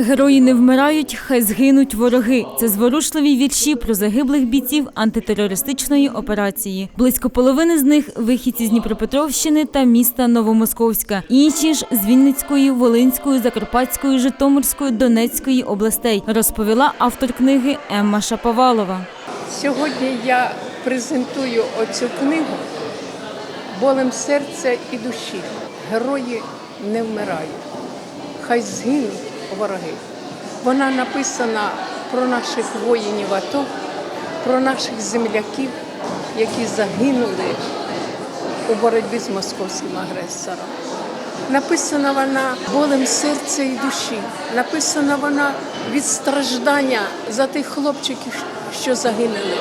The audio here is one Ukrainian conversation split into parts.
Герої не вмирають, хай згинуть вороги. Це зворушливі вірші про загиблих бійців антитерористичної операції. Близько половини з них вихідці з Дніпропетровщини та міста Новомосковська. Інші ж з Вінницької, Волинської, Закарпатської, Житомирської, Донецької областей, розповіла автор книги Емма Шаповалова. Сьогодні я презентую оцю книгу болем серця і душі. Герої не вмирають. Хай згинуть вороги. Вона написана про наших воїнів АТО, про наших земляків, які загинули у боротьбі з московським агресором. Написана вона болем серця і душі. Написана вона від страждання за тих хлопчиків, що загинули,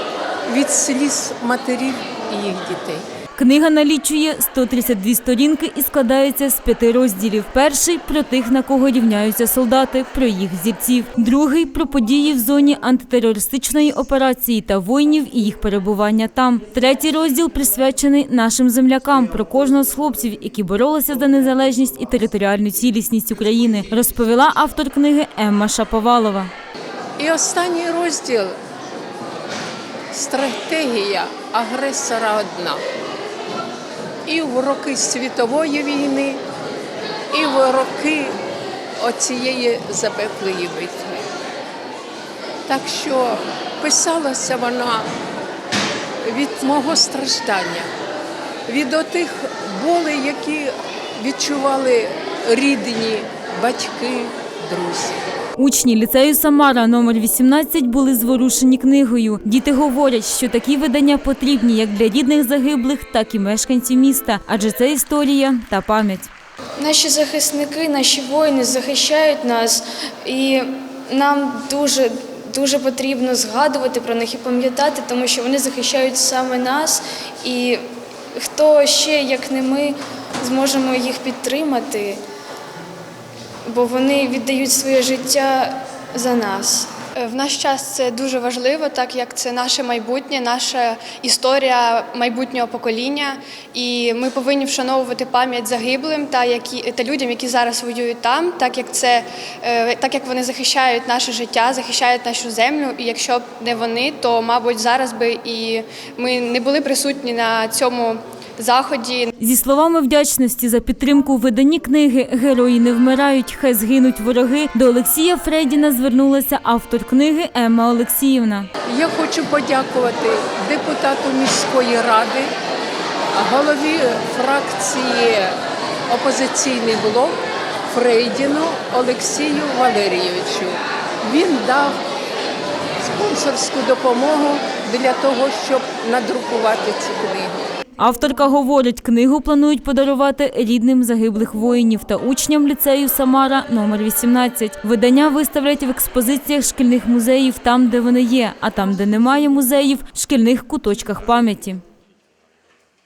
від сліз матерів і їх дітей. Книга налічує 132 сторінки і складається з п'яти розділів. Перший про тих, на кого рівняються солдати, про їх зірців. Другий про події в зоні антитерористичної операції та воїнів і їх перебування там. Третій розділ присвячений нашим землякам про кожного з хлопців, які боролися за незалежність і територіальну цілісність України, розповіла автор книги Емма Шаповалова. І останній розділ стратегія агресора одна. І в роки світової війни, і в роки оцієї запеклої битви. Так що писалася вона від мого страждання, від отих болей, які відчували рідні, батьки, друзі. Учні ліцею Самара номер 18 були зворушені книгою. Діти говорять, що такі видання потрібні як для рідних загиблих, так і мешканців міста, адже це історія та пам'ять. Наші захисники, наші воїни захищають нас, і нам дуже дуже потрібно згадувати про них і пам'ятати, тому що вони захищають саме нас. І хто ще, як не ми, зможемо їх підтримати, бо вони віддають своє життя за нас. В наш час це дуже важливо, так як це наше майбутнє, наша історія майбутнього покоління, і ми повинні вшановувати пам'ять загиблим та які та людям, які зараз воюють там, так як це е, так як вони захищають наше життя, захищають нашу землю. І якщо б не вони, то мабуть зараз би і ми не були присутні на цьому заході. Зі словами вдячності за підтримку у виданні книги Герої не вмирають, хай згинуть вороги. До Олексія Фредіна звернулася автор книги Емма Олексіївна. Я хочу подякувати депутату міської ради, голові фракції опозиційний блок Фрейдіну Олексію Валерійовичу. Він дав спонсорську допомогу для того, щоб надрукувати цю книгу. Авторка говорить, книгу планують подарувати рідним загиблих воїнів та учням ліцею Самара номер 18. Видання виставлять в експозиціях шкільних музеїв там, де вони є, а там, де немає музеїв, шкільних куточках пам'яті.